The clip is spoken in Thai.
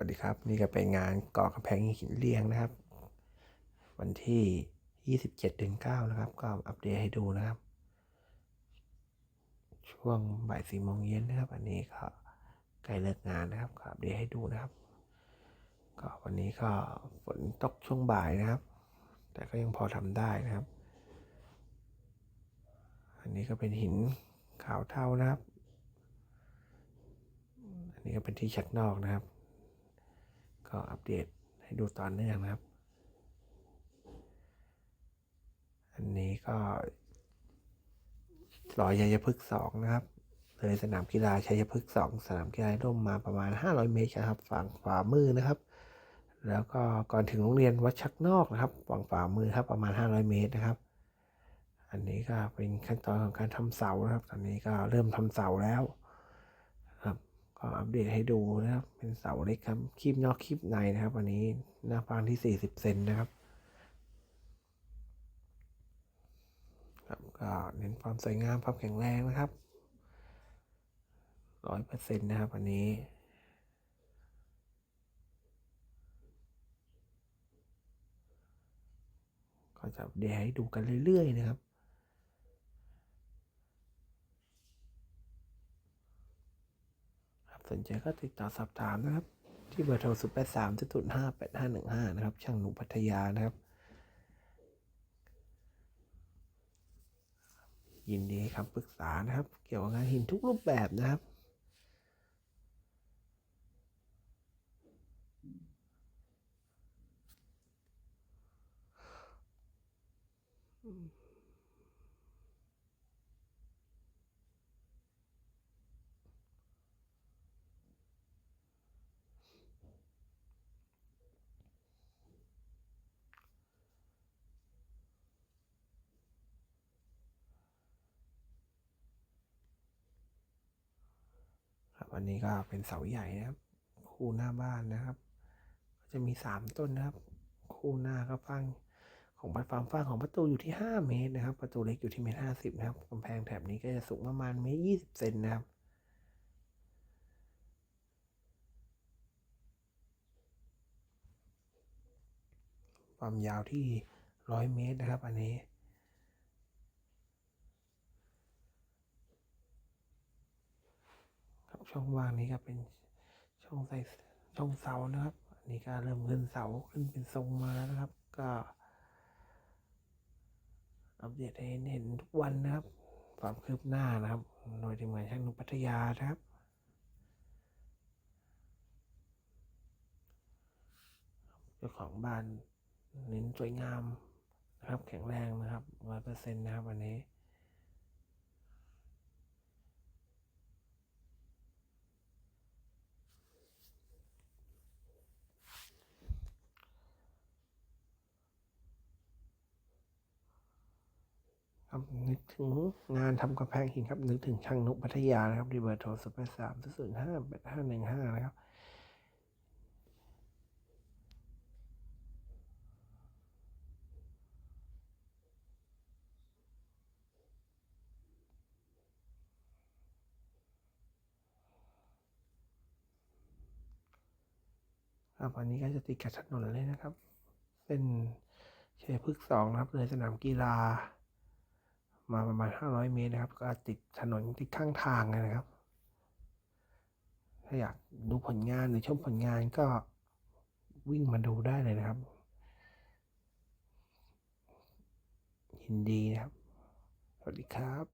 วัสดีครับ นี่ก็เป็นงานก่อกำแพงหินเรียงนะครับ วันที่ 27ถึง9นะครับ ก็อัปเดตให้ดูนะครับ ช่วงบ่ายสี่โมงเย็นนะครับ อันนี้ก็ใกล้เลิกงานนะครับก็อัปเดตให้ดูนะครับ ก็วันนี้ก็ฝนตกช่วงบ่ายนะครับ แต่ก็ยังพอทำได้นะครับ อันนี้ก็เป็นหินขาวเท่านะครับ อันนี้ก็เป็นที่ชักนอกนะครับ ก็อัปเดตให้ดูตอนเนื่องนะครับ อันนี้ก็รอยชัยพฤกษ์สองนะครับ เลยสนามกีฬาชัยพฤกษ์สองสนามกีฬาร่มมาประมาณ 500 เมตรครับ ฝั่งขวามือนะครับ แล้วก็ก่อนถึงโรงเรียนวัดชักนอกนะครับ ฝั่งขวามือครับประมาณ 500 เมตรนะครับ อันนี้ก็เป็นขั้นตอนของการทำเสานะครับ ตอนนี้ก็เริ่มทำเสาแล้ว ก็อัปเดตให้ดูนะครับ เป็นเสาเล็กครับคีบนอกคีบในนะครับอันนี้หน้าฟางที่ 40 เซนนะครับครับก็เน้นความสวยงามความแข็งแรงนะครับร้อยเปอร์เซ็นต์นะครับอันนี้ก็จะอัปเดตให้ดูกันเรื่อยๆนะครับ ครับ สนใจก็ติดต่อสอบถามนะครับ ที่เบอร์โทร0 8 3 0 5 8 5 1 5นะครับ ช่างหนุ่มพัทยานะครับ ยินดีให้คำปรึกษานะครับ เกี่ยวกับงานหินทุกรูปแบบนะครับครั อันนี้ก็เป็นเสาใหญ่นะครับ คู่หน้าบ้านนะครับ ก็จะมีสามต้นนะครับ คู่หน้าก็ฟังของบัดฟาร์มฟังของประตูอยู่ที่ห้าเมตรนะครับ ประตูเล็กอยู่ที่เมตรห้าสิบนะครับกำแพงแถบนี้ก็จะสูงประมาณเมตรยี่สิบเซนนะครับความยาวที่ร้อยเมตรนะครับ อันนี้ ครับ ช่องว่างนี้ก็เป็นช่องใส่ช่องเสานะครับอันนี้ก็เริ่มขึ้นเสาขึ้นเป็นทรงมาแล้วนะครับ ก็อัปเดตให้เห็นทุกวันนะครับความคืบหน้านะครับโดยทีมงานช่างนุพัทยานะครับเจ้าของบ้านเน้นสวยงามนะครับ แข็งแรงนะครับร้อยเปอร์เซ็นต์นะครับวันนี้ ครับนึกถึงงานทำกำแพงหินครับ นึกถึงช่างนุพัทยานะครับที่เบอร์โทรศูนย์แปดสามศูนย์ห้าแปดห้าหนึ่งห้านะครับครับอันนี้ก็จะติดกับถนนเลยนะครับ เป็นเชยพฤกษ์สองนะครับเลยสนามกีฬา มาประมาณ 500 เมตรนะครับ ก็ติดถนนติดข้างทางเลยนะครับ ถ้าอยากดูผลงานหรือชมผลงานก็วิ่งมาดูได้เลยนะครับ ยินดีนะครับ สวัสดีครับ